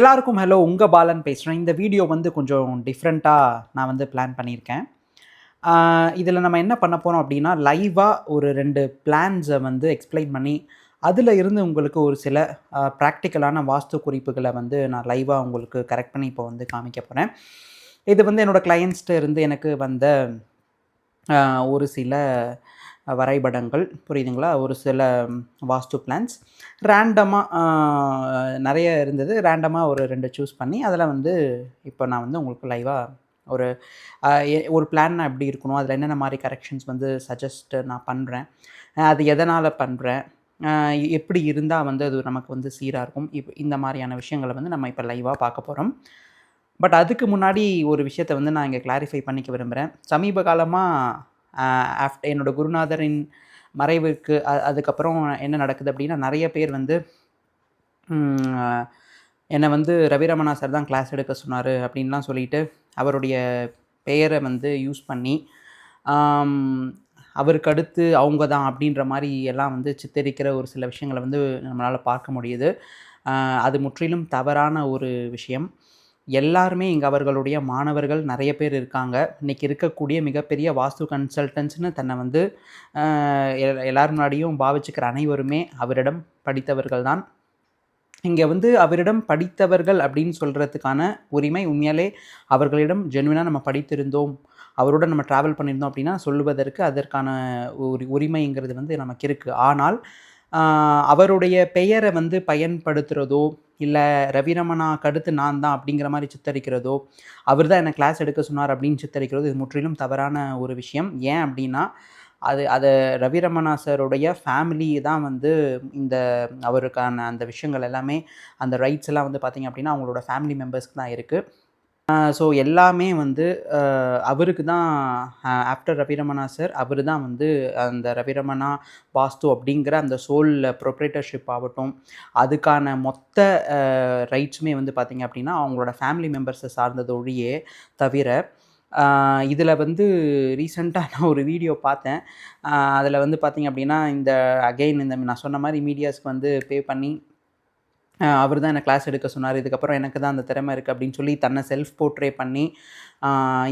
எல்லாருக்கும் ஹலோ உங்கள் பாலன் பேசுகிறேன் இந்த வீடியோ வந்து கொஞ்சம் டிஃப்ரெண்ட்டாக நான் வந்து பிளான் பண்ணியிருக்கேன். இதில் நம்ம என்ன பண்ண போகிறோம் அப்படின்னா லைவாக ஒரு ரெண்டு பிளான்ஸை வந்து எக்ஸ்பிளைன் பண்ணி அதில் இருந்து உங்களுக்கு ஒரு சில ப்ராக்டிக்கலான வாஸ்து குறிப்புகளை வந்து நான் லைவாக உங்களுக்கு கரெக்ட் பண்ணி இப்போ வந்து காமிக்க போகிறேன் இது வந்து என்னோடய கிளையண்ட்ஸ்ட்டு இருந்து எனக்கு வந்த ஒரு சில வரைபடங்கள் புரியுதுங்களா? ஒரு சில வாஸ்து பிளான்ஸ். ரேண்டமாக நிறைய இருந்தது. ரேண்டமாக ஒரு ரெண்டு சூஸ் பண்ணி அதில் வந்து இப்போ நான் வந்து உங்களுக்கு லைவாக ஒரு ஒரு பிளான் எப்படி இருக்கணும் அதில் என்னென்ன மாதிரி கரெக்ஷன்ஸ் வந்து சஜஸ்ட் நான் பண்ணுறேன் அது எதனால் பண்ணுறேன் எப்படி இருந்தால் வந்து அது நமக்கு வந்து சீராக இருக்கும். இப்போ இந்த மாதிரியான விஷயங்களை வந்து நம்ம இப்போ லைவாக பார்க்க போகிறோம். பட் அதுக்கு முன்னாடி ஒரு விஷயத்தை வந்து நான் இங்கே கிளாரிஃபை பண்ணிக்க விரும்புகிறேன். சமீப காலமாக ஆஃப்டர் என்னோடய குருநாதரின் மறைவுக்கு அதுக்கப்புறம் என்ன நடக்குது அப்படின்னா நிறைய பேர் வந்து என்னை வந்து ரவிரமணா சார் தான் கிளாஸ் எடுக்க சொன்னார் அப்படின்லாம் சொல்லிட்டு அவருடைய பெயரை வந்து யூஸ் பண்ணி அவருக்கு அடுத்து அவங்க தான் அப்படின்ற மாதிரி எல்லாம் வந்து சித்தரிக்கிற ஒரு சில விஷயங்களை வந்து நம்மளால் பார்க்க முடியுது. அது முற்றிலும் தவறான ஒரு விஷயம். எல்லாருமே இங்கே அவர்களுடைய மாணவர்கள் நிறைய பேர் இருக்காங்க. இன்றைக்கி இருக்கக்கூடிய மிகப்பெரிய வாஸ்து கன்சல்டன்ஸ்னு தன்னை வந்து எல்லார் முன்னாடியும் பாவிச்சுக்கிற அனைவருமே அவரிடம் படித்தவர்கள் தான். இங்கே வந்து அவரிடம் படித்தவர்கள் அப்படின்னு சொல்கிறதுக்கான உரிமை உண்மையாலே அவர்களிடம் ஜென்வினாக நம்ம படித்திருந்தோம். அவருடன் நம்ம ட்ராவல் பண்ணியிருந்தோம் அப்படின்னா சொல்லுவதற்கு அதற்கான ஒரு உரிமைங்கிறது வந்து நமக்கு இருக்குது ஆனால் அவருடைய பெயரை வந்து பயன்படுத்துகிறதோ இல்லை ரவிரமணாக்கு அடுத்து நான் தான் அப்படிங்கிற மாதிரி சித்தரிக்கிறதோ அவர் தான் என்னை கிளாஸ் எடுக்க சொன்னார் அப்படின்னு சித்தரிக்கிறதோ இது முற்றிலும் தவறான ஒரு விஷயம். ஏன் அப்படின்னா அது அதை ரவிரமணா சாருடைய ஃபேமிலி தான் வந்து இந்த அவருக்கான அந்த விஷயங்கள் எல்லாமே அந்த ரைட்ஸ் எல்லாம் வந்து பார்த்திங்க அப்படின்னா அவங்களோட ஃபேமிலி மெம்பர்ஸ்க்கு தான் இருக்குது ஸோ எல்லாமே வந்து அவருக்கு தான் ஆஃப்டர் ரவிரமணா சார் அவர் தான் வந்து அந்த ரவிரமணா வாஸ்து அப்படிங்கிற அந்த சோல் ப்ரொப்ரேட்டர்ஷிப் ஆகட்டும் அதுக்கான மொத்த ரைட்ஸுமே வந்து பார்த்திங்க அப்படின்னா அவங்களோட ஃபேமிலி மெம்பர்ஸை சார்ந்தது ஒழியே தவிர இதில் வந்து ரீசெண்டாக நான் ஒரு வீடியோ பார்த்தேன். அதில் வந்து பார்த்திங்க அப்படின்னா இந்த அகைன் இந்த நான் சொன்ன மாதிரி மீடியாஸ்க்கு வந்து பே பண்ணி அவர் தான் என்னை கிளாஸ் எடுக்க சொன்னார். இதுக்கப்புறம் எனக்கு தான் அந்த திறமை இருக்குது அப்படின்னு சொல்லி தன்னை செல்ஃப் போர்ட்ரே பண்ணி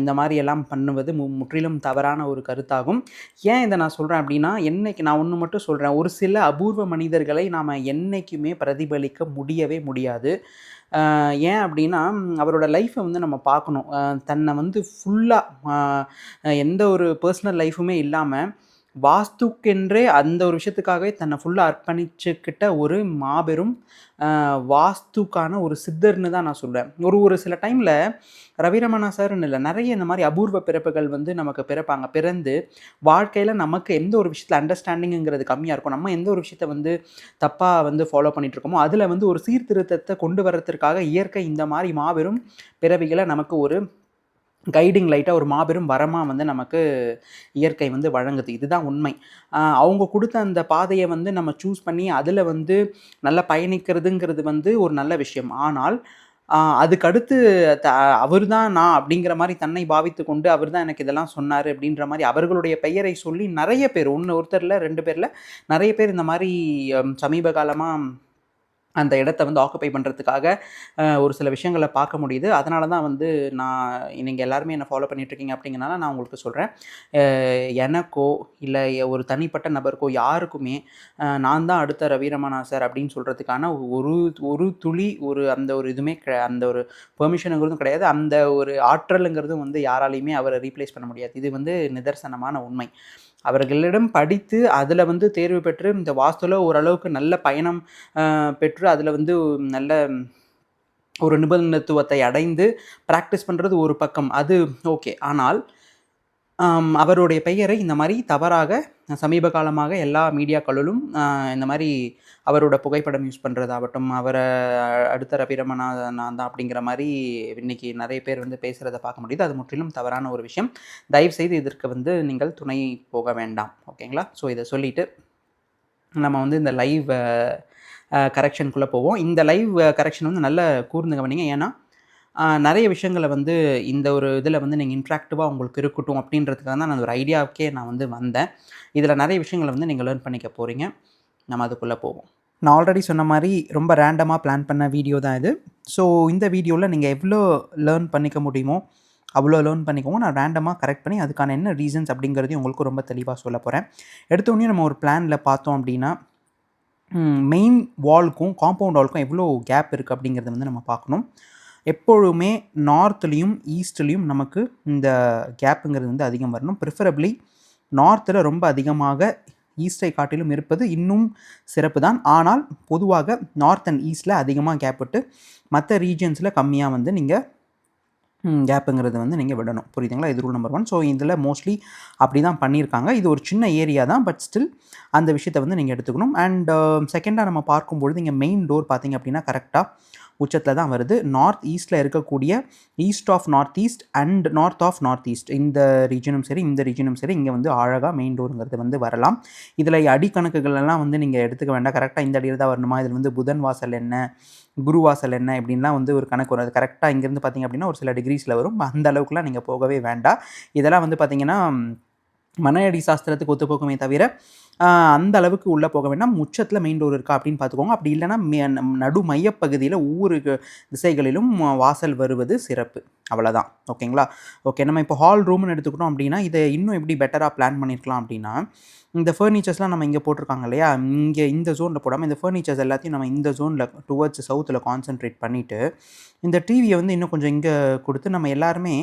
இந்த மாதிரி எல்லாம் பண்ணுவது மு முற்றிலும் தவறான ஒரு கருத்தாகும். ஏன் இதை நான் சொல்கிறேன் அப்படின்னா என்னைக்கு நான் ஒன்று மட்டும் சொல்கிறேன் ஒரு சில அபூர்வ மனிதர்களை நாம் என்னைக்குமே பிரதிபலிக்க முடியவே முடியாது. ஏன் அப்படின்னா அவரோட லைஃப்பை வந்து நம்ம பார்க்கணும். தன்னை வந்து ஃபுல்லாக எந்த ஒரு பர்சனல் லைஃபுமே இல்லாமல் வாஸ்துக்கென்றே அந்த ஒரு விஷயத்துக்காகவே தன்னை ஃபுல்லாக அர்ப்பணிச்சுக்கிட்ட ஒரு மாபெரும் வாஸ்துக்கான ஒரு சித்தர்னு தான் நான் சொல்கிறேன் ஒரு ஒரு சில டைமில் ரவிரமணா சார்னு இல்லை நிறைய இந்த மாதிரி அபூர்வ பிறப்புகள் வந்து நமக்கு பிறப்பாங்க. பிறந்து வாழ்க்கையில் நமக்கு எந்த ஒரு விஷயத்தில் அண்டர்ஸ்டாண்டிங்கிறது கம்மியாக இருக்கும். நம்ம எந்த ஒரு விஷயத்தை வந்து தப்பாக வந்து ஃபாலோ பண்ணிகிட்ருக்கோமோ அதில் வந்து ஒரு சீர்திருத்தத்தை கொண்டு வரத்திற்காக இயற்கை இந்த மாதிரி மாபெரும் பிறவிகளை நமக்கு ஒரு கைடிங் லைட்டாக ஒரு மாபெரும் வரமாக வந்து நமக்கு இயற்கை வந்து வழங்குது. இதுதான் உண்மை. அவங்க கொடுத்த அந்த பாதையை வந்து நம்ம சூஸ் பண்ணி அதில் வந்து நல்லா பயணிக்கிறதுங்கிறது வந்து ஒரு நல்ல விஷயம். ஆனால் அதுக்கடுத்து த அவர் தான் நான் அப்படிங்கிற மாதிரி தன்னை பாவித்து கொண்டு அவர் தான் எனக்கு இதெல்லாம் சொன்னார் அப்படின்ற மாதிரி அவர்களுடைய பெயரை சொல்லி நிறைய பேர் ஒன்று ஒருத்தரில் ரெண்டு பேரில் நிறைய பேர் இந்த மாதிரி சமீப காலமாக அந்த இடத்த வந்து ஆக்குப்பை பண்ணுறதுக்காக ஒரு சில விஷயங்களை பார்க்க முடியுது. அதனால தான் வந்து நான் நீங்கள் எல்லாருமே என்னை ஃபாலோ பண்ணிகிட்ருக்கீங்க அப்படிங்கிறனால நான் உங்களுக்கு சொல்கிறேன் எனக்கோ இல்லை ஒரு தனிப்பட்ட நபருக்கோ யாருக்குமே நான் தான் அடுத்த ரவிரமணா சார் அப்படின்னு சொல்கிறதுக்கான ஒரு ஒரு துளி ஒரு அந்த ஒரு இதுவுமே அந்த ஒரு பெர்மிஷனுங்கிறதும் கிடையாது. அந்த ஒரு ஆற்றலுங்கிறதும் வந்து யாராலையுமே அவரை ரீப்ளேஸ் பண்ண முடியாது. இது வந்து நிதர்சனமான உண்மை. அவர்களிடம் படித்து அதில் வந்து தேர்வு பெற்று இந்த வாஸ்துவில் ஓரளவுக்கு நல்ல பயணம் பெற்று அதில் வந்து நல்ல ஒரு நிபுணத்துவத்தை அடைந்து ப்ராக்டிஸ் பண்ணுறது ஒரு பக்கம். அது ஓகே ஆனால் அவருடைய பெயரை இந்த மாதிரி தவறாக சமீப காலமாக எல்லா மீடியாக்களிலும் இந்த மாதிரி அவரோட புகைப்படம் யூஸ் பண்ணுறதாகட்டும் அவரை அடுத்த ரவிரமணா நான் தான் அப்படிங்கிற மாதிரி இன்னைக்கு நிறைய பேர் வந்து பேசுகிறத பார்க்க முடியுது. அது முற்றிலும் தவறான ஒரு விஷயம். தயவுசெய்து இதற்கு வந்து நீங்கள் துணை போக வேண்டாம். ஓகேங்களா? ஸோ இதை சொல்லிவிட்டு நம்ம வந்து இந்த லைவ் கரெக்ஷனுக்குள்ளே போவோம். இந்த லைவ் கரெக்ஷன் வந்து நல்ல கூர்ந்து கவனிங்க. ஏன்னா நிறைய விஷயங்களை வந்து இந்த ஒரு இதில் வந்து நீங்கள் இன்ட்ராக்டிவாக உங்களுக்கு இருக்கட்டும் அப்படின்றதுக்காக தான் நான் ஒரு ஐடியாவுக்கே நான் வந்து வந்தேன். இதில் நிறைய விஷயங்களை வந்து நீங்கள் லேர்ன் பண்ணிக்க போகிறீங்க நம்ம அதுக்குள்ளே போவோம். நான் ஆல்ரெடி சொன்ன மாதிரி ரொம்ப ரேண்டமாக பிளான் பண்ண வீடியோ தான் இது. ஸோ இந்த வீடியோவில் நீங்கள் எவ்வளோ லேர்ன் பண்ணிக்க முடியுமோ அவ்வளோ லேர்ன் பண்ணிக்கோங்க. நான் ரேண்டமாக கரெக்ட் பண்ணி அதுக்கான என்ன ரீசன்ஸ் அப்படிங்கிறதையும் உங்களுக்கு ரொம்ப தெளிவாக சொல்ல போகிறேன் எடுத்தோடனே நம்ம ஒரு பிளானில் பார்த்தோம் அப்படின்னா மெயின் வால்க்கும் காம்பவுண்ட் வால்க்கும் எவ்வளோ கேப் இருக்குது அப்படிங்கிறத வந்து நம்ம பார்க்கணும். எப்பொழுதுமே நார்த்லேயும் ஈஸ்ட்லேயும் நமக்கு இந்த கேப்புங்கிறது வந்து அதிகம் வரணும். ப்ரிஃபரபிளி நார்த்தில் ரொம்ப அதிகமாக ஈஸ்டை காட்டிலும் இருப்பது இன்னும் சிறப்பு தான். ஆனால் பொதுவாக நார்த் அண்ட் ஈஸ்டில் அதிகமாக கேப் விட்டு மற்ற ரீஜன்ஸில் கம்மியாக வந்து நீங்கள் கேப்புங்கிறது வந்து நீங்கள் விடணும். புரியுதுங்களா? இது ரூல் நம்பர் ஒன் ஸோ இதில் மோஸ்ட்லி அப்படி தான் பண்ணியிருக்காங்க. இது ஒரு சின்ன ஏரியா தான். பட் ஸ்டில் அந்த விஷயத்தை வந்து நீங்கள் எடுத்துக்கணும். அண்ட் செகண்டாக uh, நம்ம பார்க்கும்பொழுது இங்கே மெயின் டோர் பார்த்தீங்க அப்படின்னா கரெக்டாக உச்சத்தில் தான் வருது. நார்த் ஈஸ்ட்டில் இருக்கக்கூடிய east of north east and north of north east இந்த ரீஜனும் சரி இந்த ரீஜனும் சரி இங்கே வந்து அழகாக மெயின் டோருங்கிறது வந்து வரலாம். இதில் அடிக்கணக்குகள் எல்லாம் வந்து நீங்கள் எடுத்துக்க வேண்டாம். கரெக்டாக இந்த அடியில் தான் வரணுமா? இதில் வந்து புதன் வாசல் என்ன? குரு வாசல் என்ன? இப்படின்லாம் வந்து ஒரு கணக்கு வரும். அது கரெக்டாக இங்கேருந்து பார்த்தீங்க அப்படின்னா ஒரு சில டிகிரிஸில் வரும். அந்த அளவுக்குலாம் நீங்கள் போகவே வேண்டாம். இதெல்லாம் வந்து பார்த்தீங்கன்னா அடி சாஸ்திரத்துக்கு ஒத்துப்போக்குமே தவிர அந்த அளவுக்கு உள்ளே போக வேண்டாம். உச்சத்தில் மெயின் டோர் இருக்கா அப்படின்னு பார்த்துக்கோங்க. அப்படி இல்லைன்னா நடு மையப்பகுதியில் ஒவ்வொரு திசைகளிலும் வாசல் வருவது சிறப்பு. அவ்வளோதான் ஓகேங்களா? ஓகே நம்ம இப்போ ஹால் ரூம்னு எடுத்துக்கிட்டோம் அப்படின்னா இதை இன்னும் எப்படி பெட்டராக பிளான் பண்ணியிருக்கலாம் அப்படின்னா இந்த ஃபர்னிச்சர்ஸ்லாம் நம்ம இங்கே போட்டிருக்காங்க இல்லையா? இங்கே இந்த ஜோனில் போடாமல் இந்த ஃபர்னிச்சர்ஸ் எல்லாத்தையும் நம்ம இந்த ஜோனில் டுவர்ட்ஸ் சவுத்தில் கான்சென்ட்ரேட் பண்ணிவிட்டு இந்த டிவியை வந்து இன்னும் கொஞ்சம் இங்கே கொடுத்து நம்ம எல்லாருமே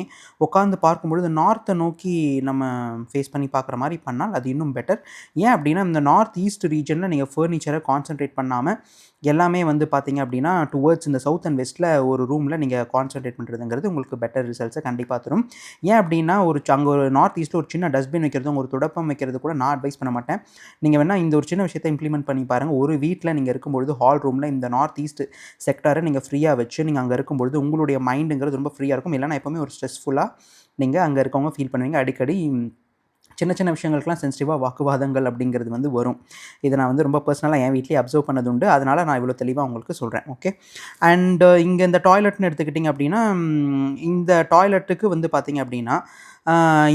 உட்காந்து பார்க்கும்பொழுது நார்த்தை நோக்கி நம்ம ஃபேஸ் பண்ணி பார்க்குற மாதிரி பண்ணால் அது இன்னும் பெட்டர் ஏன் அப்படி அப்படின்னா இந்த நார்த் ஈஸ்ட் ரீஜனில் நீங்கள் ஃபர்னிச்சரை கான்சென்ட்ரேட் பண்ணாமல் எல்லாமே வந்து பார்த்தீங்க அப்படின்னா டுவர்ட்ஸ் இந்த சவுத் அண்ட் வெஸ்ட்டில் ஒரு ரூமில் நீங்கள் கான்சென்ட்ரேட் பண்ணுறதுங்கிறது உங்களுக்கு பெட்டர் ரிசல்ட்ஸை கண்டிப்பாக தரும். ஏன் அப்படின்னா ஒரு அங்கே ஒரு நார்த் ஈஸ்ட்டில் ஒரு சின்ன டஸ்ட்பின் வைக்கிறதும் ஒரு துடப்பம் வைக்கிறது கூட நான் அட்வைஸ் பண்ண மாட்டேன். நீங்கள் வேணால் இந்த ஒரு சின்ன விஷயத்தை இம்ப்ளிமெண்ட் பண்ணி பாருங்கள் ஒரு வீட்டில் நீங்கள் இருக்கும்பொழுது ஹால் ரூமில் இந்த நார்த் ஈஸ்ட் செக்டரை நீங்கள் ஃப்ரீயாக வச்சு நீங்கள் அங்கே இருக்கும்பொழுது உங்களுடைய மைண்டுங்கிறது ரொம்ப ஃப்ரீயாக இருக்கும். இல்லைனா எப்போவுமே ஒரு ஸ்ட்ரெஸ்ஃபுல்லாக நீங்கள் அங்கே இருக்கவங்க ஃபீல் பண்ணுவீங்க. அடிக்கடி சின்ன சின்ன விஷயங்களுக்குலாம் சென்சிட்டிவாக வாக்குவாதங்கள் அப்படிங்கிறது வந்து வரும். இதை நான் வந்து ரொம்ப பர்சனலாக என் வீட்லேயே அப்சர்வ் பண்ணது உண்டு. அதனால் நான் இவ்வளோ தெளிவாக உங்களுக்கு சொல்கிறேன் ஓகே அண்ட் இங்கே இந்த டாய்லெட்னு எடுத்துக்கிட்டிங்க அப்படின்னா இந்த டாய்லெட்டுக்கு வந்து பார்த்திங்க அப்படின்னா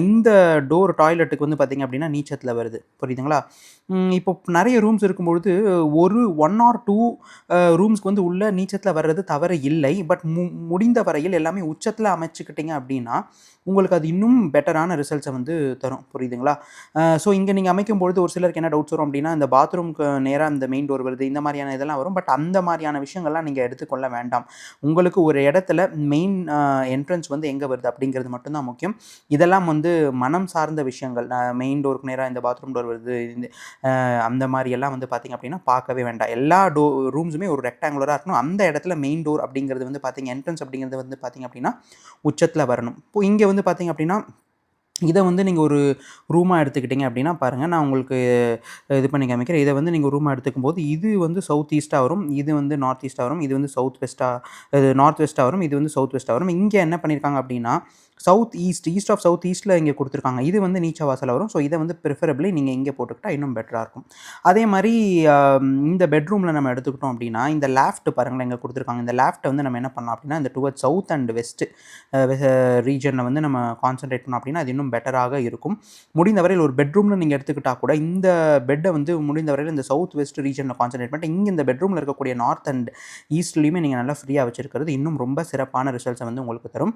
இந்த டோர் டாய்லெட்டுக்கு வந்து பார்த்திங்க அப்படின்னா நீச்சத்தில் வருது. புரியுதுங்களா? இப்போ நிறைய ரூம்ஸ் இருக்கும்பொழுது ஒரு ஒன் ஆர் டூ ரூம்ஸ்க்கு வந்து உள்ள நீச்சத்தில் வர்றது தவறு இல்லை. பட் மு முடிந்த வரையில் எல்லாமே உச்சத்தில் அமைச்சுக்கிட்டிங்க அப்படின்னா உங்களுக்கு அது இன்னும் பெட்டரான ரிசல்ட்ஸை வந்து தரும். புரியுதுங்களா? ஸோ இங்கே நீங்கள் அமைக்கும்பொழுது ஒரு சிலருக்கு என்ன டவுட்ஸ் வரும் அப்படின்னா இந்த பாத்ரூம்க்கு நேராக இந்த மெயின் டோர் வருது இந்த மாதிரியான இதெல்லாம் வரும். பட் அந்த மாதிரியான விஷயங்கள்லாம் நீங்கள் எடுத்துக்கொள்ள வேண்டாம். உங்களுக்கு ஒரு இடத்துல மெயின் என்ட்ரன்ஸ் வந்து எங்கே வருது அப்படிங்கிறது மட்டும்தான் முக்கியம். இதெல்லாம் வந்து மனம் சார்ந்த விஷயங்கள். மெயின் டோருக்கு நேராக இந்த பாத்ரூம் டோர் வருது இந்த அந்த மாதிரியெல்லாம் வந்து பார்த்திங்க அப்படின்னா பார்க்கவே வேண்டாம். எல்லா டோ ரூம்ஸுமே ஒரு ரெக்டாங்குலராக இருக்கணும். அந்த இடத்துல மெயின் டோர் அப்படிங்கிறது வந்து பார்த்திங்க என்ட்ரன்ஸ் அப்படிங்கிறது வந்து பார்த்திங்க அப்படின்னா உச்சத்தில் வரணும். இப்போ இங்கே வந்து பார்த்திங்க அப்படின்னா இதை வந்து நீங்கள் ஒரு ரூமாக எடுத்துக்கிட்டிங்க அப்படின்னா பாருங்கள் நான் உங்களுக்கு இது பண்ணி காமிக்கிறேன். இதை வந்து நீங்கள் ரூமாக எடுத்துக்கும் போது இது வந்து சவுத் ஈஸ்ட்டாக வரும் இது வந்து நார்த் ஈஸ்ட்டாக வரும் இது வந்து சவுத் வெஸ்ட்டாக இது நார்த் வெஸ்ட்டாக வரும் இது வந்து சவுத் வெஸ்ட்டாக வரும். இங்கே என்ன பண்ணியிருக்காங்க அப்படின்னா south east east of south ஈஸ்ட்டில் இங்கே கொடுத்துருக்காங்க. இது வந்து நீச்ச வாசல் வரும். ஸோ இதை வந்து ப்ரிஃபரபிளி நீங்கள் இங்கே போட்டுக்கிட்டால் இன்னும் பெட்டராக இருக்கும். அதே மாதிரி இந்த பெட்ரூமில் நம்ம எடுத்துக்கிட்டோம் அப்படின்னா இந்த லேஃப்ட் பாருங்களேன் இங்கே கொடுத்துருக்காங்க. இந்த லேஃப்ட்டை வந்து நம்ம என்ன பண்ணலாம் அப்படின்னா இந்த டுவர்ட் சவுத் அண்ட் வெஸ்ட் ரீஜனில் வந்து நம்ம கான்சன்ட்ரேட் பண்ணோம் அப்படின்னா அது இன்னும் பெட்டராக இருக்கும். முடிந்தவரையில் ஒரு பெட்ரூமில் நீங்கள் எடுத்துக்கிட்டால் கூட இந்த பெட்டை வந்து முடிந்தவரையில் இந்த சவுத் வெஸ்ட் ரீஜனில் கான்சன்ட்ரேட் பண்ணிட்டு இங்கே இந்த பெட்ரூமில் இருக்கக்கூடிய நார்த் அண்ட் ஈஸ்ட்லேயுமே நீங்கள் நல்லா ஃப்ரீயாக வச்சுருக்கிறது இன்னும் ரொம்ப சிறப்பான ரிசல்ட்ஸை வந்து உங்களுக்கு தரும்.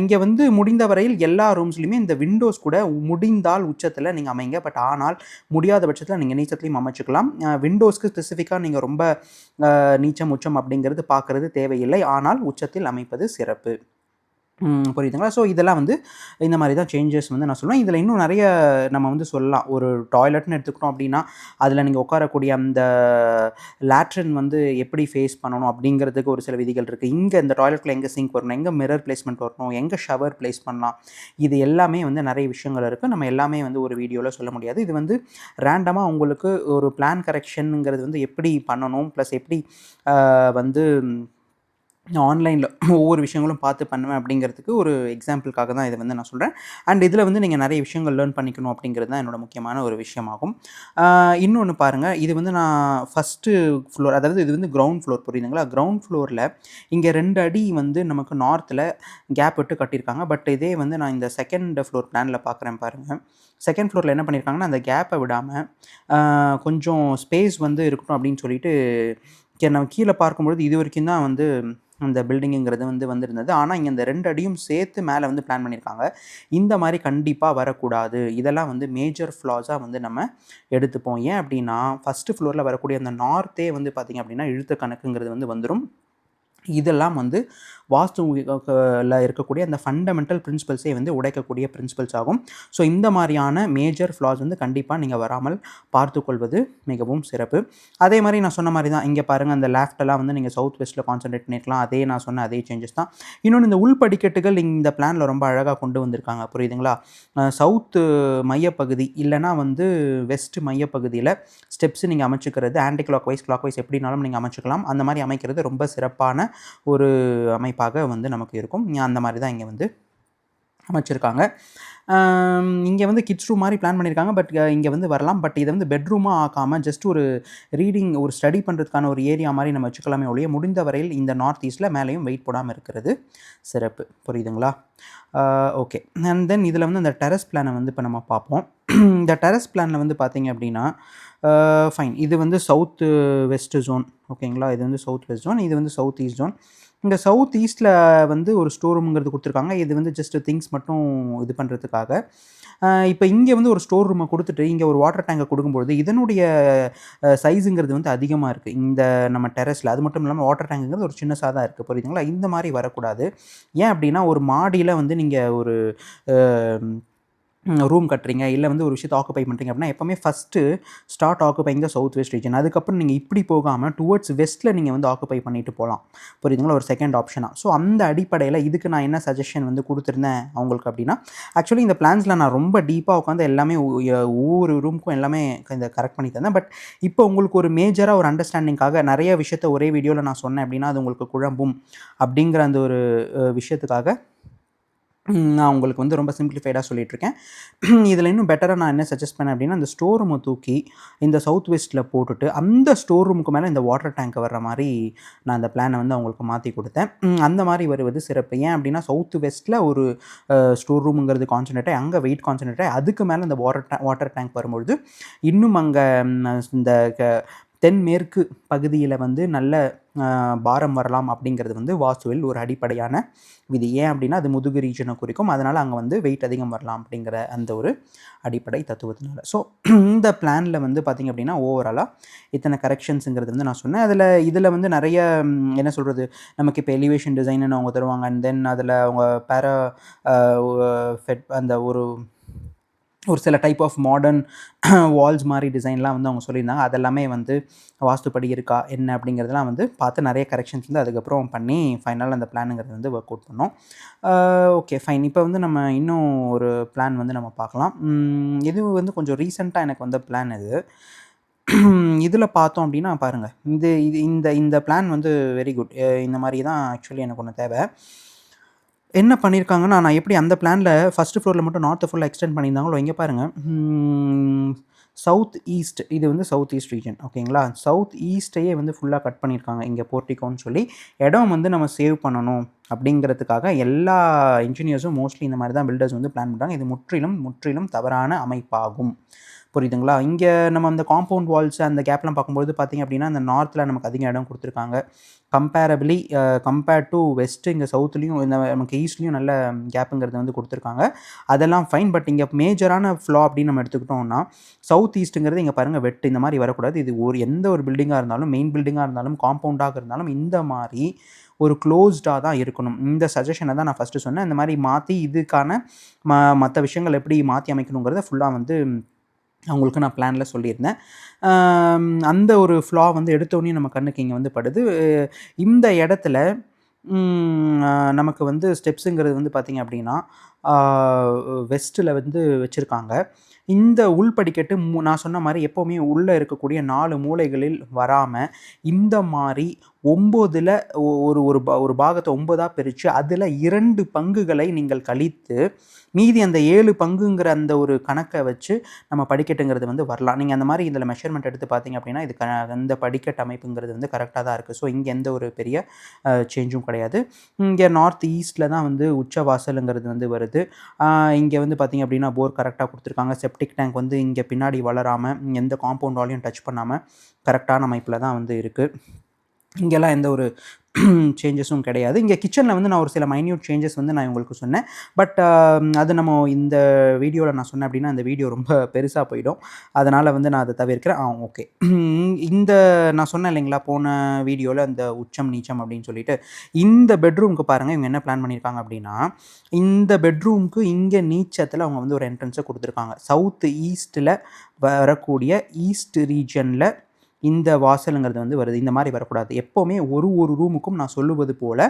இங்கே இங்கே வந்து முடிந்த வரையில் எல்லா ரூம்ஸ்லையுமே இந்த விண்டோஸ் கூட முடிந்தால் உச்சத்தில் நீங்கள் அமைங்க. பட் ஆனால் முடியாத பட்சத்தில் நீங்கள் நீச்சத்துலையும் அமைச்சுக்கலாம். விண்டோஸ்க்கு ஸ்பெசிஃபிக்காக நீங்கள் ரொம்ப நீச்சம் உச்சம் அப்படிங்கிறது பார்க்குறது தேவையில்லை. ஆனால் உச்சத்தில் அமைப்பது சிறப்பு. புரியுதுங்களா? ஸோ இதெல்லாம் வந்து இந்த மாதிரி தான் சேஞ்சஸ் வந்து நான் சொல்லுவேன் இதில் இன்னும் நிறைய நம்ம வந்து சொல்லலாம். ஒரு டாய்லெட்னு எடுத்துக்கிட்டோம் அப்படின்னா அதில் நீங்கள் உட்காரக்கூடிய அந்த லேட்ரின் வந்து எப்படி ஃபேஸ் பண்ணணும் அப்படிங்கிறதுக்கு ஒரு சில விதிகள் இருக்குது இங்கே இந்த டாய்லெட்டில் எங்கே சிங்க் வரணும்? எங்கே மிரர் பிளேஸ்மெண்ட் வரணும்? எங்கே ஷவர் பிளேஸ் பண்ணலாம்? இது எல்லாமே வந்து நிறைய விஷயங்கள் இருக்குது நம்ம எல்லாமே வந்து ஒரு வீடியோவில் சொல்ல முடியாது. இது வந்து ரேண்டமாக உங்களுக்கு ஒரு பிளான் கரெக்ஷனுங்கிறது வந்து எப்படி பண்ணணும்? ப்ளஸ் எப்படி வந்து ஆன்லைனில் ஒவ்வொரு விஷயங்களும் பார்த்து பண்ணுவேன் அப்படிங்கிறதுக்கு ஒரு எக்ஸாம்பிளுக்காக தான் இதை வந்து நான் சொல்கிறேன் அண்ட் இதில் வந்து நீங்கள் நிறைய விஷயங்கள் லேர்ன் பண்ணிக்கணும் அப்படிங்கிறது தான் என்னோட முக்கியமான ஒரு விஷயமாகும். இன்னொன்று பாருங்கள் இது வந்து நான் ஃபஸ்ட்டு ஃப்ளோர் அதாவது இது வந்து கிரவுண்ட் ஃப்ளோர் புரியுதுங்களா? கிரவுண்ட் ஃப்ளோரில் இங்கே ரெண்டு அடி வந்து நமக்கு நார்த்தில் கேப் விட்டு கட்டியிருக்காங்க. பட் இதே வந்து நான் இந்த செகண்ட் ஃப்ளோர் பிளானில் பார்க்குறேன் பாருங்கள் செகண்ட் ஃப்ளோரில் என்ன பண்ணியிருக்காங்கன்னா அந்த கேப்பை விடாமல் கொஞ்சம் ஸ்பேஸ் வந்து இருக்கட்டும் அப்படின்னு சொல்லிட்டு நம்ம கீழே பார்க்கும்பொழுது இது வரைக்கும் தான் வந்து அந்த பில்டிங்குங்கிறது வந்து வந்திருந்தது. ஆனால் இங்கே இந்த ரெண்டு அடியும் சேர்த்து மேலே வந்து பிளான் பண்ணியிருக்காங்க இந்த மாதிரி கண்டிப்பாக வரக்கூடாது. இதெல்லாம் வந்து மேஜர் ஃப்ளாஸாக வந்து நம்ம எடுத்துப்போம். ஏன் அப்படின்னா ஃபஸ்ட்டு ஃப்ளோரில் வரக்கூடிய அந்த நார்த்தே வந்து பார்த்திங்க அப்படின்னா இழுத்த கணக்குங்கிறது வந்து வந்துடும் இதெல்லாம் வந்து வாஸ்துல இருக்கக்கூடிய அந்த ஃபண்டமெண்டல் பிரின்சிபல்ஸே வந்து உடைக்கக்கூடிய பிரின்சிபல்ஸ் ஆகும். ஸோ இந்த மாதிரியான மேஜர் ஃப்ளாஸ் வந்து கண்டிப்பாக நீங்கள் வராமல் பார்த்துக்கொள்வது மிகவும் சிறப்பு. அதே மாதிரி நான் சொன்ன மாதிரி தான் இங்கே பாருங்கள் அந்த லெஃப்டெல்லாம் வந்து நீங்கள் சவுத் வெஸ்ட்டில் கான்சன்ட்ரேட் பண்ணிக்கலாம் அதே நான் சொன்ன அதே சேஞ்சஸ் தான். இன்னொன்று இந்த உள்படிக்கட்டுகள் இந்த பிளானில் ரொம்ப அழகாக கொண்டு வந்திருக்காங்க. புரியுதுங்களா? சவுத்து மையப்பகுதி இல்லைனா வந்து வெஸ்ட் மையப்பகுதியில் ஸ்டெப்ஸ் நீங்கள் அமைச்சுக்கிறது anti clock wise clockwise எப்படினாலும் நீங்கள் அமைச்சுக்கலாம். அந்த மாதிரி அமைக்கிறது ரொம்ப சிறப்பான ஒரு அமைப்பு. அமைப்பாக வந்து நமக்கு இருக்கும். அந்த மாதிரி தான் இங்கே வந்து அமைச்சிருக்காங்க. இங்கே வந்து கிட்ஸ் ரூம் மாதிரி பிளான் பண்ணியிருக்காங்க பட் இங்கே வந்து வரலாம். பட் இதை வந்து பெட்ரூமாக ஆக்காமல் ஜஸ்ட் ஒரு ரீடிங் ஒரு ஸ்டடி பண்ணுறதுக்கான ஒரு ஏரியா மாதிரி நம்ம வச்சுக்கலாமே ஒழிய முடிந்த வரையில் இந்த நார்த் ஈஸ்ட்டில் மேலேயும் வெயிட் போடாமல் இருக்கிறது சிறப்பு. புரியுதுங்களா? ஓகே அண்ட் தென் இதில் வந்து அந்த டெரஸ் பிளானை வந்து இப்போ நம்ம பார்ப்போம். இந்த டெரஸ் பிளானில் வந்து பார்த்திங்க அப்படின்னா ஃபைன் இது வந்து சவுத்து வெஸ்ட் ஜோன் ஓகேங்களா இது வந்து சவுத் வெஸ்ட் ஜோன் இது வந்து சவுத் ஈஸ்ட் ஜோன் இந்த சவுத் ஈஸ்ட்டில் வந்து ஒரு ஸ்டோர் ரூமுங்கிறது கொடுத்துருக்காங்க. இது வந்து ஜஸ்ட் திங்ஸ் மட்டும் இது பண்ணுறதுக்காக இப்போ இங்கே வந்து ஒரு ஸ்டோர் ரூமை கொடுத்துட்டு இங்கே ஒரு வாட்டர் டேங்கை கொடுக்கும்பொழுது இதனுடைய சைஸுங்கிறது வந்து அதிகமாக இருக்குது இந்த நம்ம டெரஸில் அது மட்டும் இல்லாமல் வாட்டர் டேங்குங்கிறது ஒரு சின்னசாக தான் இருக்குது புரியுதுங்களா? இந்த மாதிரி வரக்கூடாது. ஏன் அப்படின்னா ஒரு மாடியில் வந்து நீங்கள் ஒரு ரூம் கட்டுறீங்க இல்லை வந்து ஒரு விஷயத்தை ஆக்குபை பண்ணுறீங்க அப்படின்னா எப்போவுமே first start occupying the south west region அதுக்கப்புறம் நீங்கள் இப்படி போகாமல் டுவர்ட்ஸ் வெஸ்ட்டில் நீங்கள் வந்து ஆக்குப்பை பண்ணிட்டு போகலாம் புரியுதுங்களா? ஒரு செகண்ட் ஆப்ஷனாக ஸோ அந்த அடிப்படையில் இதுக்கு நான் என்ன சஜஷன் வந்து கொடுத்துருந்தேன் அவங்களுக்கு அப்படின்னா ஆக்சுவலி இந்த பிளான்ஸில் நான் ரொம்ப டீப்பாக உட்காந்து எல்லாமே ஒவ்வொரு ரூமுக்கும் எல்லாமே இந்த கரெக்ட் பண்ணி தந்தேன். பட் இப்போ உங்களுக்கு ஒரு மேஜராக ஒரு அண்டர்ஸ்டாண்டிங்காக நிறைய விஷயத்த ஒரே வீடியோவில் நான் சொன்னேன் அப்படின்னா அது உங்களுக்கு குழம்பும் அப்படிங்கிற அந்த ஒரு விஷயத்துக்காக நான் உங்களுக்கு வந்து ரொம்ப சிம்பிளிஃபைடாக சொல்லிகிட்ருக்கேன் இதில் இன்னும் பெட்டராக நான் என்ன சஜஸ்ட் பண்ணேன் அப்படின்னா அந்த ஸ்டோர் ரூமை தூக்கி இந்த சவுத் வெஸ்ட்டில் போட்டுட்டு அந்த ஸ்டோர் ரூமுக்கு மேலே இந்த வாட்டர் டேங்க் வர்ற மாதிரி நான் அந்த பிளானை வந்து அவங்களுக்கு மாற்றி கொடுத்தேன். அந்த மாதிரி வருவது சிறப்பு. ஏன் அப்படின்னா சவுத் வெஸ்ட்டில் ஒரு ஸ்டோர் ரூமுங்கிறது கான்சன்ட்ரேட் அங்கே வெயிட் கான்சன்ட்ரேட் அதுக்கு மேலே இந்த வாட்டர் டே வாட்டர் டேங்க் வரும்பொழுது இன்னும் அங்கே இந்த தென்மேற்கு பகுதியில் வந்து நல்ல பாரம் வரலாம் அப்படிங்கிறது வந்து வாசுவில் ஒரு அடிப்படையான விதி. ஏன் அப்படின்னா அது முதுகு ரீஜனை குறிக்கும். அதனால் அங்கே வந்து வெயிட் அதிகம் வரலாம் அப்படிங்கிற அந்த ஒரு அடிப்படை தத்துவத்தினால. ஸோ இந்த பிளானில் வந்து பார்த்திங்க அப்படின்னா ஓவராலாக இத்தனை கரெக்ஷன்ஸுங்கிறது வந்து நான் சொன்னேன். அதில் இதில் வந்து நிறைய என்ன சொல்கிறது நமக்கு இப்போ எலிவேஷன் டிசைன்னு அவங்க தருவாங்க. அண்ட் தென் அதில் அவங்க பேரா ஃபெட் அந்த ஒரு ஒரு சில டைப் ஆஃப் மாடர்ன் வால்ஸ் மாதிரி டிசைன்லாம் வந்து அவங்க சொல்லியிருந்தாங்க. அதெல்லாமே வந்து வாஸ்துப்படி இருக்கா என்ன அப்படிங்கிறதுலாம் வந்து பார்த்து நிறைய கரெக்ஷன்ஸ் வந்து அதுக்கப்புறம் பண்ணி ஃபைனல் அந்த பிளானுங்கிறது வந்து ஒர்க் அவுட் பண்ணோம். ஓகே ஃபைன் இப்போ வந்து நம்ம இன்னும் ஒரு பிளான் வந்து நம்ம பார்க்கலாம். இது வந்து கொஞ்சம் ரீசெண்டாக எனக்கு வந்த பிளான் இது. இதில் பார்த்தோம் அப்படின்னா பாருங்கள் இது இது இந்த இந்த பிளான் வந்து வெரி குட் இந்த மாதிரி தான் ஆக்சுவலி எனக்கு ஒன்று தேவை. என்ன பண்ணியிருக்காங்கன்னா நான் எப்படி அந்த பிளானில் ஃபஸ்ட்டு ஃப்ளோரில் மட்டும் நார்த்து ஃபுல்லாக எக்ஸ்டெண்ட் பண்ணியிருந்தாங்களோ இங்கே பாருங்கள் சவுத் ஈஸ்ட் இது வந்து சவுத் ஈஸ்ட் ரீஜன் ஓகேங்களா? சவுத் ஈஸ்ட்டையே வந்து ஃபுல்லாக கட் பண்ணியிருக்காங்க இங்கே போர்ட்டிகோன்னு சொல்லி. இடம் வந்து நம்ம சேவ் பண்ணணும் அப்படிங்கிறதுக்காக எல்லா இன்ஜினியர்ஸும் மோஸ்ட்லி இந்த மாதிரி தான் பில்டர்ஸ் வந்து பிளான் பண்ணுறாங்க இது முற்றிலும் முற்றிலும் தவறான அமைப்பாகும். புரியுதுங்களா? இங்கே நம்ம அந்த காம்பவுண்ட் வால்ஸ் அந்த கேப்லாம் பார்க்கும்போது பார்த்திங்க அப்படின்னா அந்த நார்த்தில் நமக்கு அதிக இடம் கொடுத்துருக்காங்க. கம்பேரபிளி கம்பேர் டு வெஸ்ட்டு இங்கே சவுத்துலேயும் இந்த நமக்கு ஈஸ்ட்லேயும் நல்ல கேப்புங்கிறது வந்து கொடுத்துருக்காங்க. அதெல்லாம் ஃபைன் பட் இங்கே மேஜரான ஃப்ளோ அப்படின்னு நம்ம எடுத்துக்கிட்டோம்னா சவுத் ஈஸ்ட்டுங்கிறது இங்கே பாருங்கள் வெட்டு இந்த மாதிரி வரக்கூடாது. இது ஒரு எந்த ஒரு பில்டிங்காக இருந்தாலும் மெயின் பில்டிங்காக இருந்தாலும் காம்பவுண்டாக இருந்தாலும் இந்த மாதிரி ஒரு க்ளோஸ்டாக தான் இருக்கணும். இந்த சஜஷனை தான் நான் ஃபஸ்ட்டு சொன்னேன். இந்த மாதிரி மாற்றி இதுக்கான ம மற்ற விஷயங்கள் எப்படி மாற்றி அமைக்கணுங்கிறத ஃபுல்லாக வந்து அவங்களுக்கு நான் பிளானில் சொல்லியிருந்தேன். அந்த ஒரு ஃப்ளா வந்து எடுத்தோடனே நம்ம கண்ணுக்கு இங்கே வந்து படுது. இந்த இடத்துல நமக்கு வந்து ஸ்டெப்ஸுங்கிறது வந்து பார்த்திங்க அப்படின்னா வெஸ்ட்டில் வந்து வச்சுருக்காங்க. இந்த உள்படிக்கட்டு மூ நான் சொன்ன மாதிரி எப்போவுமே உள்ளே இருக்கக்கூடிய நாலு மூலைகளில் வராமல் இந்த மாதிரி ஒம்போதில் ஒரு ஒரு பா ஒரு பாகத்தை ஒன்பதாக பிரித்து அதில் இரண்டு பங்குகளை நீங்கள் கழித்து மீதி அந்த ஏழு பங்குங்கிற அந்த ஒரு கணக்கை வச்சு நம்ம படிக்கட்டுங்கிறது வந்து வரலாம். நீங்கள் அந்த மாதிரி இதில் மெஷர்மெண்ட் எடுத்து பார்த்தீங்க அப்படின்னா இது க அந்த படிக்கட்டு அமைப்புங்கிறது வந்து கரெக்டாக தான் இருக்குது ஸோ இங்கே எந்த ஒரு பெரிய சேஞ்சும் கிடையாது. இங்கே நார்த் ஈஸ்ட்டில் தான் வந்து உச்ச வாசலுங்கிறது வந்து வருது. இங்கே வந்து பார்த்திங்க அப்படின்னா போர் கரெக்டாக கொடுத்துருக்காங்க. செப்டிக் டேங்க் வந்து இங்கே பின்னாடி வளராமல் எந்த காம்பவுண்ட் வாலையும் டச் பண்ணாமல் கரெக்டான அமைப்பில் தான் வந்து இருக்குது இங்கெல்லாம் எந்த ஒரு சேஞ்சஸும் கிடையாது. இங்கே கிச்சனில் வந்து நான் ஒரு சில மைன்யூட் சேஞ்சஸ் வந்து நான் உங்களுக்கு சொன்னேன். பட் அது நம்ம இந்த வீடியோவில் நான் சொன்னேன் அப்படின்னா அந்த வீடியோ ரொம்ப பெருசாக போயிடும். அதனால் வந்து நான் அதை தவிர்க்கிறேன். ஆ ஓகே இந்த நான் சொன்னேன் இல்லைங்களா போன வீடியோவில் அந்த உச்சம் நீச்சம் அப்படின்னு சொல்லிட்டு. இந்த பெட்ரூமுக்கு பாருங்கள் இவங்க என்ன பிளான் பண்ணியிருக்காங்க அப்படின்னா இந்த பெட்ரூமுக்கு இங்கே நீச்சத்தில் அவங்க வந்து ஒரு என்ட்ரன்ஸை கொடுத்துருக்காங்க. சவுத் ஈஸ்ட்டில் வரக்கூடிய ஈஸ்ட் ரீஜனில் இந்த வாசலுங்கிறது வந்து வருது. இந்த மாதிரி வரக்கூடாது. எப்போவுமே ஒரு ஒரு ரூமுக்கும் நான் சொல்லுவது போல்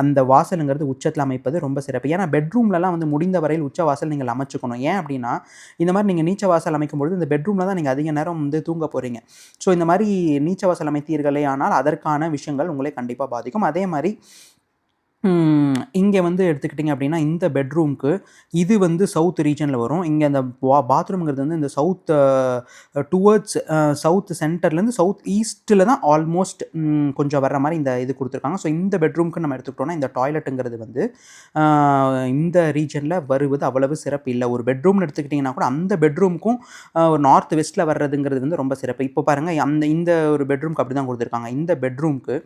அந்த வாசலுங்கிறது உச்சத்தில் அமைப்பது ரொம்ப சிறப்பு. ஏன்னா பெட்ரூம்லலாம் வந்து முடிந்த வரையில் உச்ச வாசல் நீங்கள் அமைச்சுக்கணும். ஏன் அப்படின்னா இந்த மாதிரி நீங்கள் நீச்ச வாசல் அமைக்கும்பொழுது இந்த பெட்ரூமில் தான் நீங்கள் அதிக நேரம் வந்து தூங்க போகிறீங்க ஸோ இந்த மாதிரி நீச்ச வாசல் அமைத்தீர்களே ஆனால் அதற்கான விஷயங்கள் உங்களை கண்டிப்பாக பாதிக்கும். அதே மாதிரி இங்கே வந்து எடுத்துக்கிட்டிங்க அப்படின்னா இந்த பெட்ரூம்க்கு இது வந்து சவுத் ரீஜனில் வரும். இங்கே அந்த வா பாத்ரூம்ங்கிறது வந்து இந்த சவுத் டுவர்ட்ஸ் சவுத் சென்டர்லேருந்து சவுத் ஈஸ்ட்டில் தான் ஆல்மோஸ்ட் கொஞ்சம் வர்ற மாதிரி இந்த இது கொடுத்துருக்காங்க. ஸோ இந்த பெட்ரூம்க்கு நம்ம எடுத்துக்கிட்டோம்னா இந்த டாய்லெட்டுங்கிறது வந்து இந்த ரீஜனில் வருவது அவ்வளவு சிறப்பு இல்லை. ஒரு பெட்ரூம்னு எடுத்துக்கிட்டிங்கன்னா கூட அந்த பெட்ரூமுக்கும் ஒரு நார்த் வெஸ்ட்டில் வர்றதுங்கிறது வந்து ரொம்ப சிறப்பு. இப்போ பாருங்கள் அந்த இந்த ஒரு பெட்ரூம்க்கு அப்படி தான் கொடுத்துருக்காங்க. இந்த பெட்ரூம்க்கு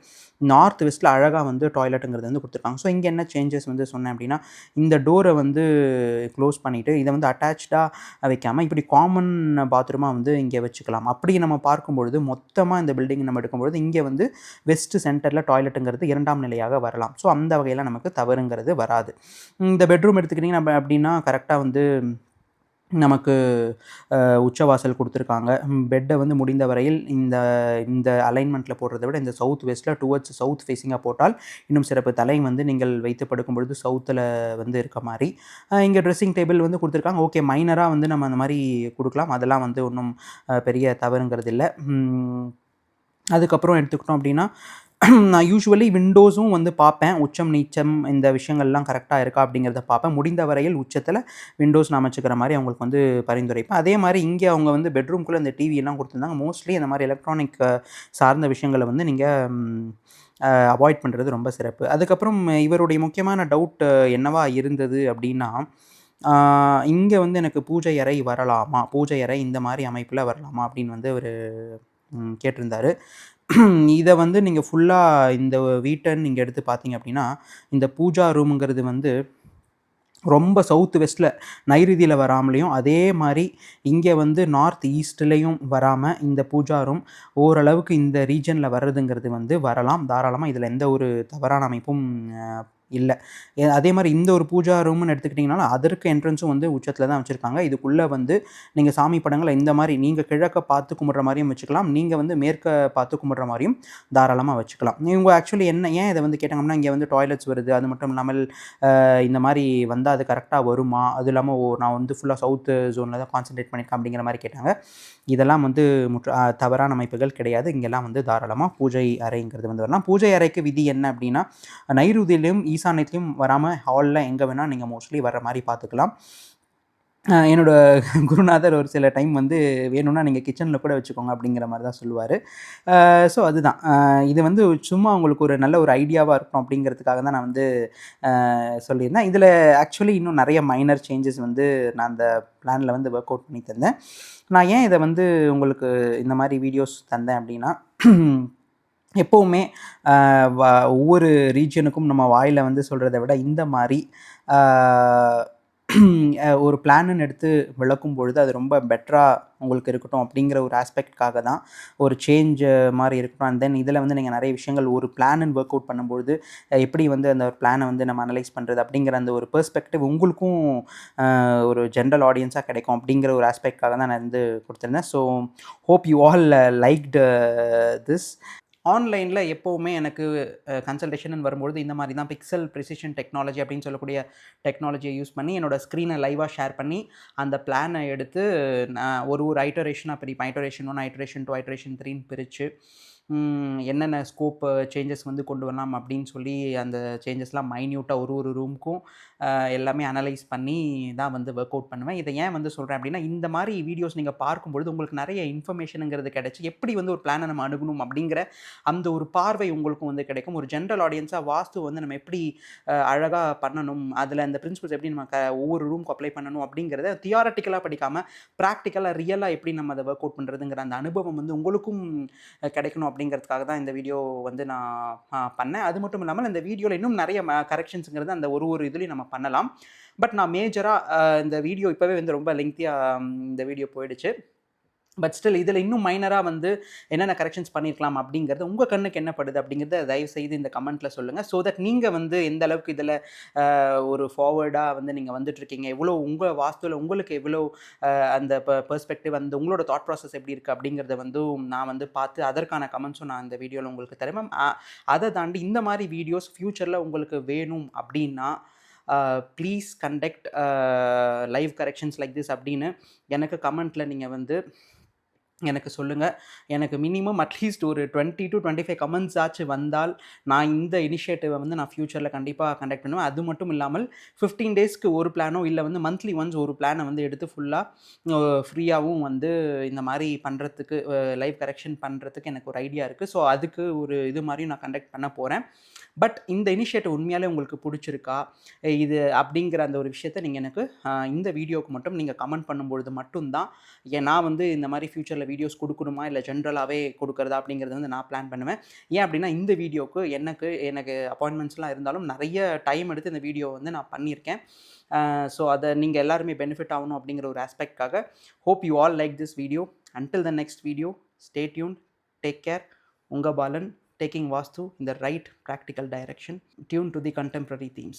நார்த் வெஸ்ட்டில் அழகாக வந்து டாய்லெட்டுங்கிறது வந்து கொடுத்துருக்காங்க. ஸோ இங்கே என்ன சேஞ்சஸ் வந்து சொன்னேன் அப்படின்னா இந்த டோரை வந்து க்ளோஸ் பண்ணிவிட்டு இதை வந்து அட்டாச்சாக வைக்காமல் இப்படி காமன் பாத்ரூமாக வந்து இங்கே வச்சுக்கலாம். அப்படி நம்ம பார்க்கும்பொழுது மொத்தமாக இந்த பில்டிங் நம்ம எடுக்கும்பொழுது இங்கே வந்து வெஸ்ட் சென்டரில் டாய்லெட்டுங்கிறது இரண்டாம் நிலையாக வரலாம். ஸோ அந்த வகையில் நமக்கு தவறுங்கிறது வராது. இந்த பெட்ரூம் எடுத்துக்கிட்டிங்கன்னா நம்ம அப்படின்னா கரெக்டாக வந்து நமக்கு உச்சவாசல் கொடுத்துருக்காங்க. பெட்டை வந்து முடிந்த வரையில் இந்த இந்த அலைன்மெண்ட்டில் போடுறத விட இந்த சவுத் வெஸ்ட்டில் டுவர்ட்ஸ் சவுத் ஃபேஸிங்காக போட்டால் இன்னும் சிறப்பு. தலை வந்து நீங்கள் வைத்து படுக்கும் பொழுது சவுத்தில் வந்து இருக்க மாதிரி. இங்கே ட்ரெஸ்ஸிங் டேபிள் வந்து கொடுத்துருக்காங்க. ஓகே மைனராக வந்து நம்ம அந்த மாதிரி கொடுக்கலாம். அதெல்லாம் வந்து ஒன்றும் பெரிய தவறுங்கிறது இல்லை அதுக்கப்புறம் எடுத்துக்கிட்டோம் அப்படின்னா நான் யூஸ்வலி விண்டோஸும் வந்து பார்ப்பேன். உச்சம் நீச்சம் இந்த விஷயங்கள்லாம் கரெக்டாக இருக்கா அப்படிங்கிறத பார்ப்பேன். முடிந்த வரையில் உச்சத்தில் விண்டோஸ் நான் அமைச்சிக்கிற மாதிரி அவங்களுக்கு வந்து பரிந்துரைப்பேன். அதே மாதிரி இங்கே அவங்க வந்து பெட்ரூம்குள்ளே இந்த டிவியெல்லாம் கொடுத்துருந்தாங்க. மோஸ்ட்லி இந்த மாதிரி எலக்ட்ரானிக் சார்ந்த விஷயங்களை வந்து நீங்கள் அவாய்ட் பண்ணுறது ரொம்ப சிறப்பு. அதுக்கப்புறம் இவருடைய முக்கியமான டவுட் என்னவா இருந்தது அப்படின்னா இங்கே வந்து எனக்கு பூஜை அறை வரலாமா? பூஜை அறை இந்த மாதிரி அமைப்பில் வரலாமா அப்படின்னு வந்து அவர் கேட்டிருந்தார். இதை வந்து நீங்கள் ஃபுல்லாக இந்த வீட்டை நீங்கள் எடுத்து பார்த்தீங்க அப்படின்னா இந்த பூஜா ரூமுங்கிறது வந்து ரொம்ப சவுத் வெஸ்ட்டில் நைருதியில் வராமலையும் அதே மாதிரி இங்கே வந்து நார்த் ஈஸ்ட்லேயும் வராமல் இந்த பூஜா ரூம் ஓரளவுக்கு இந்த ரீஜனில் வர்றதுங்கிறது வந்து வரலாம். தாராளமாக இதில் எந்த ஒரு தவறான அமைப்பும் இல்லை. அதே மாதிரி இந்த ஒரு பூஜா ரூம்னு எடுத்துக்கிட்டிங்கனாலும் அதற்கு என்ட்ரன்ஸும் வந்து உச்சத்தில் தான் வச்சுருக்காங்க. இதுக்குள்ளே வந்து நீங்கள் சாமி படங்களை இந்த மாதிரி நீங்கள் கிழக்க பார்த்து கும்பிட்ற மாதிரியும் வச்சுக்கலாம். நீங்கள் வந்து மேற்க பார்த்து கும்பிட்ற மாதிரியும் தாராளமாக வச்சுக்கலாம். இவங்க ஆக்சுவலி என்ன ஏன் இதை வந்து கேட்டாங்கன்னா இங்கே வந்து டாய்லெட்ஸ் வருது. அது மட்டும் இல்லாமல் இந்த மாதிரி வந்தால் அது கரெக்டாக வருமா? அது இல்லாமல் ஓ நான் வந்து ஃபுல்லாக சவுத்து ஜோனில் தான் கான்சன்ட்ரேட் பண்ணியிருக்கேன் அப்படிங்கிற மாதிரி கேட்டாங்க. இதெல்லாம் வந்து முற்று தவறான அமைப்புகள் கிடையாது. இங்கெல்லாம் வந்து தாராளமாக பூஜை அறைங்கிறது வந்து வரலாம். பூஜை அறைக்கு விதி என்ன அப்படின்னா நைருதியிலும் ஈசானியத்துலேயும் வராமல் ஹாலில் எங்கே வேணால் நீங்கள் மோஸ்ட்லி வர மாதிரி பார்த்துக்கலாம் என்னோடய குருநாதர் ஒரு சில டைம் வந்து வேணும்னா நீங்கள் கிச்சனில் கூட வச்சுக்கோங்க அப்படிங்கிற மாதிரி தான் சொல்லுவார். ஸோ அதுதான். இது வந்து சும்மா உங்களுக்கு ஒரு நல்ல ஒரு ஐடியாவாக இருக்கும் அப்படிங்கிறதுக்காக தான் நான் வந்து சொல்லியிருந்தேன். இதில் ஆக்சுவலி இன்னும் நிறைய மைனர் சேஞ்சஸ் வந்து நான் அந்த பிளானில் வந்து ஒர்க் அவுட் பண்ணி தந்தேன் நான் ஏன் இதை வந்து உங்களுக்கு இந்த மாதிரி வீடியோஸ் தந்தேன் அப்படின்னா எப்போவுமே ஒவ்வொரு ரீஜனுக்கும் நம்ம வாயில் வந்து சொல்கிறத விட இந்த மாதிரி ஒரு பிளான்னு எடுத்து விளக்கும் பொழுது அது ரொம்ப பெட்டராக உங்களுக்கு இருக்கட்டும் அப்படிங்கிற ஒரு ஆஸ்பெக்ட்காக தான் ஒரு சேஞ்ச் மாதிரி இருக்கட்டும். அண்ட் தென் இதில் வந்து நீங்கள் நிறைய விஷயங்கள் ஒரு பிளான் ஒர்க் அவுட் பண்ணும்பொழுது எப்படி வந்து அந்த ஒரு பிளானை வந்து நம்ம அனலைஸ் பண்ணுறது அப்படிங்கிற அந்த ஒரு பெர்ஸ்பெக்டிவ் உங்களுக்கும் ஒரு ஜென்ரல் ஆடியன்ஸாக கிடைக்கும் அப்படிங்கிற ஒரு ஆஸ்பெக்ட்காக தான் நான் வந்து கொடுத்துருந்தேன். So hope you all liked this ஆன்லைனில் எப்போவுமே எனக்கு கன்சல்டேஷன் வரும்பொழுது இந்த மாதிரி தான் பிக்சல் ப்ரிசிஷன் டெக்னாலஜி அப்படின்னு சொல்லக்கூடிய டெக்னாலஜியை யூஸ் பண்ணி என்னோடய ஸ்க்ரீனை லைவாக ஷேர் பண்ணி அந்த பிளானை எடுத்து நான் ஒரு ஒரு ஐட்டரேஷனாக பிரிப்பேன். Iteration one iteration two iteration த்ரீன்னு பிரித்து என்னென்ன ஸ்கோப் சேஞ்சஸ் வந்து கொண்டு வரலாம் அப்படின்னு சொல்லி அந்த சேஞ்சஸ்லாம் மைன்யூட்டாக ஒரு ஒரு ரூமுக்கும் எல்லாமே அனலைஸ் பண்ணி தான் வந்து ஒர்க் அவுட் பண்ணுவேன். இதை ஏன் வந்து சொல்கிறேன் அப்படின்னா இந்த மாதிரி வீடியோஸ் நீங்கள் பார்க்கும்பொழுது உங்களுக்கு நிறைய இன்ஃபர்மேஷனுங்கிறது கிடைச்சி எப்படி வந்து ஒரு பிளானை நம்ம அணுகணும் அப்படிங்கிற அந்த ஒரு பார்வை உங்களுக்கும் வந்து கிடைக்கும். ஒரு ஜென்ரல் ஆடியன்ஸாக வாஸ்து வந்து நம்ம எப்படி அழகாக பண்ணணும் அதில் அந்த பிரின்சிபல்ஸ் எப்படி நம்ம க ஒவ்வொரு ரூமுக்கு அப்ளை பண்ணணும் அப்படிங்கிறத தியாரட்டிக்கலாக படிக்காமல் ப்ராக்டிக்கலாக ரியலாக எப்படி நம்ம அதை ஒர்க் அவுட் பண்ணுறதுங்கிற அந்த அனுபவம் வந்து உங்களுக்கும் கிடைக்கணும் அப்படிங்கிறதுக்காக தான் இந்த வீடியோ வந்து நான் பண்ணேன். அது மட்டும் இல்லாமல் இந்த வீடியோவில் இன்னும் நிறைய கரெக்ஷன்ஸுங்கிறது அந்த ஒரு ஒரு இதுலேயும் நம்ம பண்ணலாம். பட் நான் மேஜராக இந்த வீடியோ இப்போவே வந்து ரொம்ப லெங்க்த்தியாக இந்த வீடியோ போயிடுச்சு. பட் ஸ்டில் இதில் இன்னும் மைனராக வந்து என்னென்ன கரெக்ஷன்ஸ் பண்ணியிருக்கலாம் அப்படிங்கிறது உங்கள் கண்ணுக்கு என்ன படுது அப்படிங்கிறத தயவு செய்து இந்த கமெண்ட்டில் சொல்லுங்கள் ஸோ தட் நீங்கள் வந்து எந்த அளவுக்கு இதில் ஒரு ஃபார்வர்டாக வந்து நீங்கள் வந்துட்டுருக்கீங்க எவ்வளோ உங்கள் வாஸ்துவில் உங்களுக்கு எவ்வளோ அந்த பெர்ஸ்பெக்டிவ் அந்த உங்களோட தாட் ப்ராசஸ் எப்படி இருக்குது அப்படிங்கிறத வந்து நான் வந்து பார்த்து அதற்கான கமெண்ட்ஸும் நான் இந்த வீடியோவில் உங்களுக்கு தருவேன் அதை தாண்டி இந்த மாதிரி வீடியோஸ் ஃப்யூச்சரில் உங்களுக்கு வேணும் அப்படின்னா please conduct live corrections like this அப்படின்னு எனக்கு கமெண்ட்டில் நீங்கள் வந்து எனக்கு சொல்லுங்கள் எனக்கு மினிமம் அட்லீஸ்ட் ஒரு twenty to twenty five comments ஆச்சு வந்தால் நான் இந்த இனிஷியேட்டிவை வந்து நான் ஃப்யூச்சரில் கண்டிப்பாக கண்டக்ட் பண்ணுவேன். அது மட்டும் இல்லாமல் ஃபிஃப்டீன் டேஸ்க்கு ஒரு பிளானோ இல்லை வந்து மந்த்லி ஒன்ஸ் ஒரு பிளானை வந்து எடுத்து ஃபுல்லாக ஃப்ரீயாகவும் வந்து இந்த மாதிரி பண்ணுறதுக்கு லைவ் கரெக்ஷன் பண்ணுறதுக்கு எனக்கு ஒரு ஐடியா இருக்குது ஸோ அதுக்கு ஒரு இது மாதிரியும் நான் கண்டக்ட் பண்ண போகிறேன் பட் இந்த இனிஷியேட்டிவ் உண்மையாலே உங்களுக்கு பிடிச்சிருக்கா? இது அப்படிங்கிற அந்த ஒரு விஷயத்தை நீங்கள் எனக்கு இந்த வீடியோவுக்கு மட்டும் நீங்கள் கமெண்ட் பண்ணும்பொழுது மட்டும்தான். ஏன் நான் வந்து இந்த மாதிரி ஃப்யூச்சரில் வீடியோஸ் கொடுக்கணுமா? இல்லை ஜென்ரலாகவே கொடுக்குறதா? அப்படிங்கிறது வந்து நான் பிளான் பண்ணுவேன். ஏன் அப்படின்னா இந்த வீடியோவுக்கு எனக்கு எனக்கு அப்பாயின்மெண்ட்ஸ்லாம் இருந்தாலும் நிறைய டைம் எடுத்து இந்த வீடியோ வந்து நான் பண்ணியிருக்கேன். ஸோ அதை நீங்கள் எல்லாருமே பெனிஃபிட் ஆகணும் அப்படிங்கிற ஒரு ஆஸ்பெக்டாக hope you all like this video until the next video stay tuned take care உங்கள் Balan. Taking vastu in the right practical direction tuned to the contemporary themes